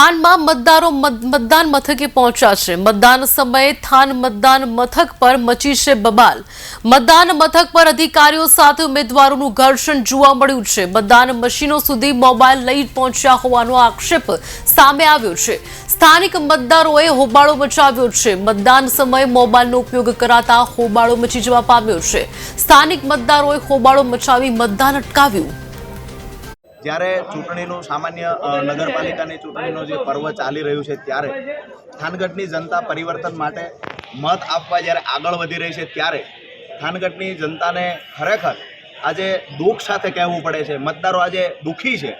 થાનમાં મતદારો મત- મતદાન મથકે પહોંચ્યા છે. મતદાન સમયે થાન મતદાન મથક પર મચી છે બબાલ. મતદાન મથક પર અધિકારીઓ સાથે ઉમેદવારોનું ઘર્ષણ જોવા મળ્યું છે. મતદાન મશીનો સુધી મોબાઈલ લઈ પહોંચ્યા હોવાનો આક્ષેપ સામે આવ્યો છે. સ્થાનિક મતદારોએ હોબાળો મચાવ્યો છે. મતદાન સમયે મોબાઈલનો ઉપયોગ કરાતા હોબાળો મચી જવા પામ્યો છે. સ્થાનિક મતદારોએ હોબાળો મચાવી મતદાન અટકાવ્યું. જ્યારે ચૂંટણીનું સામાન્ય નગરપાલિકાની ચૂંટણીનું જે પર્વ ચાલી રહ્યું છે ત્યારે થાનગઢની જનતા પરિવર્તન માટે મત આપવા જ્યારે આગળ વધી રહી છે ત્યારે થાનગઢની જનતાને ખરેખર આજે દુઃખ સાથે કહેવું પડે છે, મતદારો આજે દુઃખી છે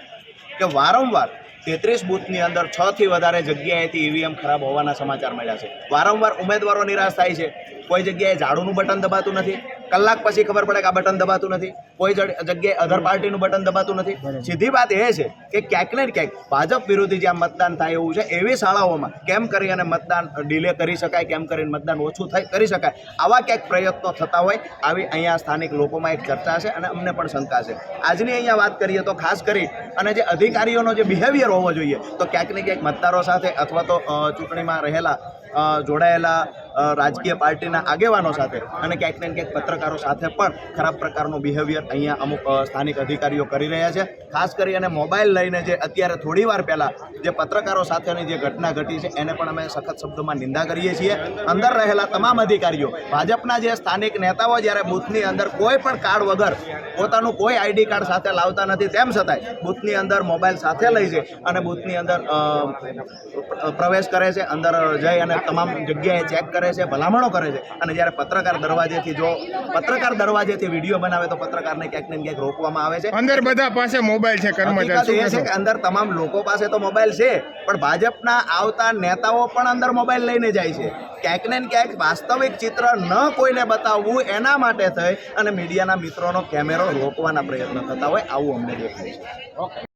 કે વારંવાર તેત્રીસ બૂથની અંદર છ થી વધારે જગ્યાએથી ઈવીએમ ખરાબ હોવાના સમાચાર મળ્યા છે. વારંવાર ઉમેદવારો નિરાશ થાય છે. કોઈ જગ્યાએ ઝાડુનું બટન દબાતું નથી. કલાક પછી ખબર પડે કે આ બટન દબાતું નથી. કોઈ જગ્યાએ અધર પાર્ટીનું બટન દબાતું નથી. સીધી વાત એ છે કે ક્યાંક ને ક્યાંક ભાજપ વિરોધી જ્યાં મતદાન થાય એવું છે એવી શાળાઓમાં કેમ કરી અને મતદાન ડીલે કરી શકાય કેમ કરીને મતદાન ઓછું થઈ કરી શકાય આવા ક્યાંક પ્રયત્નો થતા હોય આવી અહીંયા સ્થાનિક લોકોમાં એક ચર્ચા છે અને અમને પણ શંકા છે. આજની અહીંયા વાત કરીએ તો ખાસ કરી અને જે અધિકારીઓનો જે બિહેવિયર હોવો જોઈએ, તો ક્યાંક ને ક્યાંક મતદારો સાથે અથવા તો ચૂંટણીમાં રહેલા જોડાયેલા રાજકીય પાર્ટીના આગેવાનો સાથે અને ક્યાંક ને ક્યાંક પત્રકારો સાથે પણ ખરાબ પ્રકારનું બિહેવિયર અહીંયા અમુક સ્થાનિક અધિકારીઓ કરી રહ્યા છે. ખાસ કરી અને મોબાઈલ લઈને જે અત્યારે થોડી વાર પહેલાં જે પત્રકારો સાથેની જે ઘટના ઘટી છે, એને પણ અમે સખત શબ્દોમાં નિંદા કરીએ છીએ. અંદર રહેલા તમામ અધિકારીઓ, ભાજપના જે સ્થાનિક નેતાઓ જ્યારે બૂથની અંદર કોઈ પણ કાર્ડ વગર પોતાનું કોઈ આઈડી કાર્ડ સાથે લાવતા નથી, તેમ છતાંય બૂથની અંદર મોબાઈલ સાથે લઈ છે અને બૂથની અંદર પ્રવેશ કરે છે અંદર જઈ અને તમામ જગ્યાએ ચેક કરે છે ભલામણો કરે છે. અને જ્યારે પત્રકાર દરવાજેથી જો પત્રકાર દરવાજેથી વીડિયો બનાવે તો પત્રકારને ક્યાંક ને ક્યાંક રોકવામાં આવે છે. અંદર બધા પાસે મોબાઈલ છે કર્મચારી છે કે અંદર તમામ લોકો પાસે તો મોબાઈલ છે પણ ભાજપના આવતા નેતાઓ પણ અંદર મોબાઈલ લઈને જાય છે. ક્યાંક ને ક્યાંક વાસ્તવિક ચિત્ર ન કોઈને બતાવવું એના માટે થઈ અને મીડિયાના મિત્રોનો કેમેરો રોકવાના પ્રયત્ન થતા હોય, આવું અમને દેખાય છે.